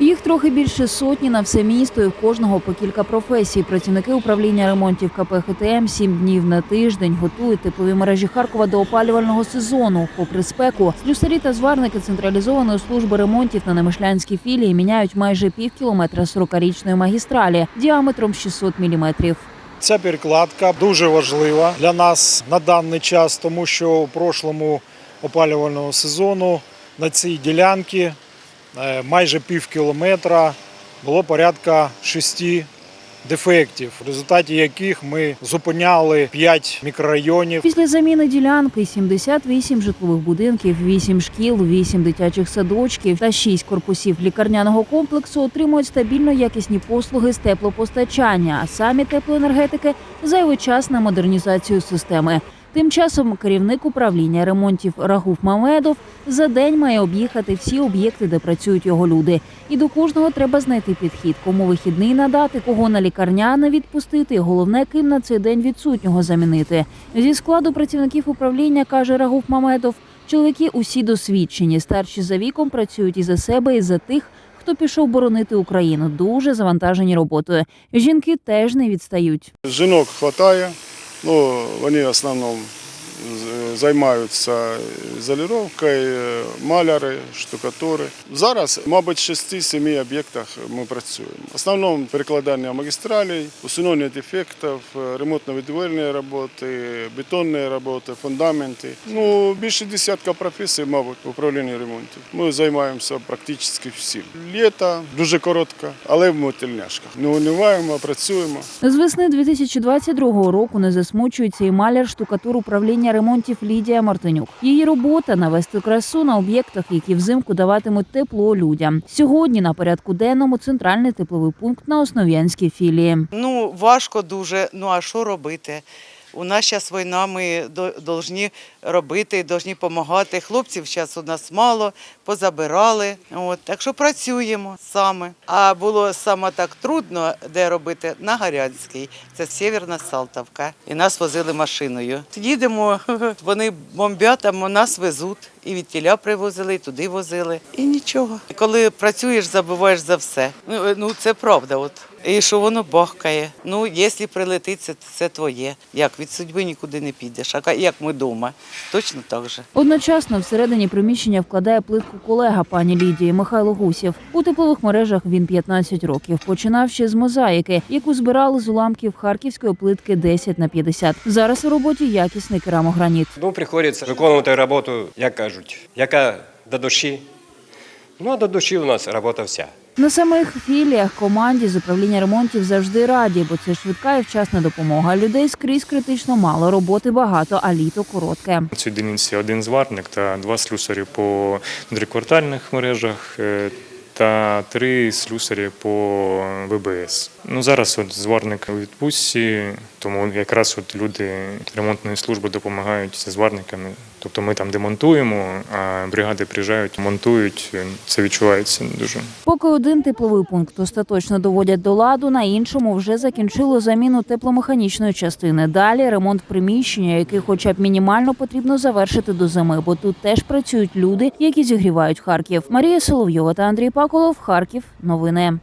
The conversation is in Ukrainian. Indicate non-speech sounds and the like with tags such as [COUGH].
Їх трохи більше сотні на все місто і в кожного по кілька професій. Працівники управління ремонтів КП ХТМ сім днів на тиждень готують теплові мережі Харкова до опалювального сезону. Попри спеку, слюсарі та зварники централізованої служби ремонтів на Немишлянській філії міняють майже пів кілометра 40-річної магістралі діаметром 600 міліметрів. Ця перекладка дуже важлива для нас на даний час, тому що у прошлому опалювального сезону на цій ділянці майже пів кілометра було порядка шести дефектів, в результаті яких ми зупиняли 5 мікрорайонів. Після заміни ділянки 78 житлових будинків, 8 шкіл, 8 дитячих садочків та 6 корпусів лікарняного комплексу отримують стабільно якісні послуги з теплопостачання. А самі теплоенергетики зайвий час на модернізацію системи. Тим часом керівник управління ремонтів Рагуф Мамедов за день має об'їхати всі об'єкти, де працюють його люди. І до кожного треба знайти підхід, кому вихідний надати, кого на лікарняне відпустити. Головне, ким на цей день відсутнього замінити. Зі складу працівників управління каже Рагуф Мамедов. Чоловіки усі досвідчені, старші за віком працюють і за себе, і за тих, хто пішов боронити Україну. Дуже завантажені роботою. Жінки теж не відстають. Жінок вистачає, ну, вони в основному займаються ізолюванням, маляри, штукатури. Зараз, мабуть, в 6-7 об'єктах ми працюємо. В основному перекладання магістралей, усунення дефектів, ремонтно-відвольні роботи, бетонні роботи, фундаменти. Ну, більше десятка професій, мабуть, в управлінні ремонтів. Ми займаємося практично всім. Літо дуже коротко, але в тельняшках. Не униваємо, працюємо. З весни 2022 року не засмучується і маляр штукатур управління ремонтів Лідія Мартинюк. Її робота навести красу на об'єктах, які взимку даватимуть тепло людям. Сьогодні на порядку денному центральний тепловий пункт на основ'янській філії. Ну, важко дуже. Ну а що робити? У нас зараз війна, ми повинні робити, повинні допомагати. Хлопців зараз у нас мало, позабирали. От, так що працюємо саме. А було саме так трудно, де робити на Гарянській. Це Сєвєрна Салтовка. І нас возили машиною. Їдемо, [LAUGHS] вони бомбять, а нас везуть. І від тіля привозили, і туди возили. І нічого. Коли працюєш, забуваєш за все. Ну, е, ну це правда. От. І що воно бахкає. Ну, якщо прилетить, це, це твоє. Як від судьби нікуди не підеш. А як ми вдома, точно так же. Одночасно всередині приміщення вкладає плитку колега пані Лідії Михайло Гусєв. У теплових мережах він 15 років. Починав ще з мозаїки, яку збирали з уламків харківської плитки 10 на 50. Зараз у роботі якісний керамограніт. Ну, приходиться виконувати роботу, як кажуть, яка до душі. Ну, а до душі у нас робота вся. На самих філіях команді з управління ремонтів завжди раді, бо це швидка і вчасна допомога. Людей скрізь критично мало, роботи багато, а літо коротке. У цій дільниці один зварник та два слюсарі по дріквартальних мережах е, та три слюсарі по ВБС. Ну зараз от зварник у відпустці, тому якраз от люди ремонтної служби допомагають зі зварниками. Тобто ми там демонтуємо, а бригади приїжджають, монтують. Це відчувається дуже. Поки один тепловий пункт остаточно доводять до ладу, на іншому вже закінчило заміну тепломеханічної частини. Далі ремонт приміщення, який хоча б мінімально потрібно завершити до зими, бо тут теж працюють люди, які зігрівають Харків. Марія Соловйова та Андрій Паколов. Харків. Новини.